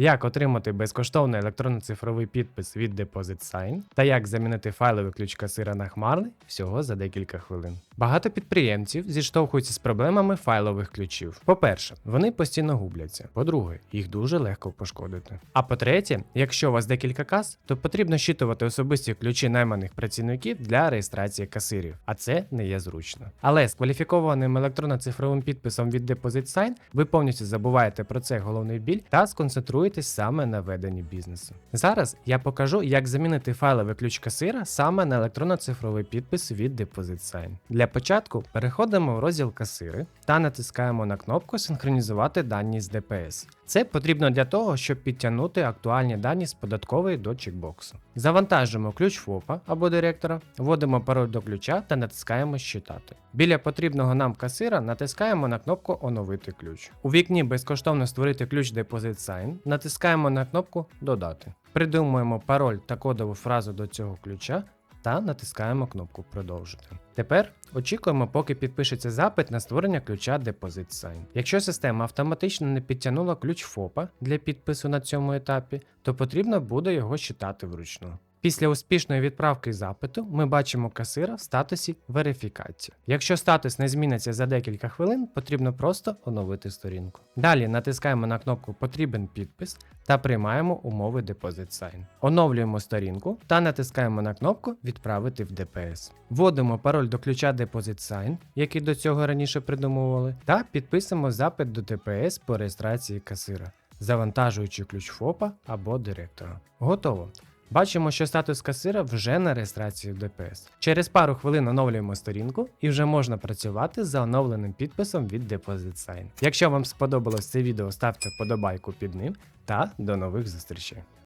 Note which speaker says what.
Speaker 1: як отримати безкоштовний електронно-цифровий підпис від Deposit Sign та як замінити файловий ключ касира на хмарний всього за декілька хвилин. Багато підприємців зіштовхуються з проблемами файлових ключів. По-перше, вони постійно губляться. По-друге, їх дуже легко пошкодити. А по-третє, якщо у вас декілька кас, то потрібно щитувати особисті ключі найманих працівників для реєстрації касирів, а це не є зручно. Але з кваліфікованим електронно-цифровим підписом від Deposit Sign ви повністю забуваєте про цей головний біль та сконцентруєтесь саме на веденні бізнесу. Зараз я покажу, як замінити файловий ключ касира саме на електронно-цифровий підпис від Deposit Sign. Для початку переходимо в розділ касири та натискаємо на кнопку Синхронізувати дані з ДПС. Це потрібно для того, щоб підтягнути актуальні дані з податкової до чекбоксу. Завантажуємо ключ ФОПа або директора, вводимо пароль до ключа та натискаємо Щитати. Біля потрібного нам касира натискаємо на кнопку Оновити ключ. У вікні безкоштовно створити ключ Deposit Sign, натискаємо на кнопку Додати. Придумуємо пароль та кодову фразу до цього ключа та натискаємо кнопку Продовжити. Тепер очікуємо, поки підпишеться запит на створення ключа Deposit Sign. Якщо система автоматично не підтягнула ключ ФОПа для підпису на цьому етапі, то потрібно буде його считати вручну. Після успішної відправки запиту ми бачимо касира в статусі верифікація. Якщо статус не зміниться за декілька хвилин, потрібно просто оновити сторінку. Далі натискаємо на кнопку Потрібен підпис та приймаємо умови Deposit Sign. Оновлюємо сторінку та натискаємо на кнопку Відправити в ДПС. Вводимо пароль до ключа Deposit Sign, який до цього раніше придумували, та підписуємо запит до ДПС по реєстрації касира, завантажуючи ключ ФОПа або директора. Готово. Бачимо, що статус касира вже на реєстрації ДПС. Через пару хвилин оновлюємо сторінку і вже можна працювати за оновленим підписом від Deposit Sign. Якщо вам сподобалось це відео, ставте вподобайку під ним та до нових зустрічей.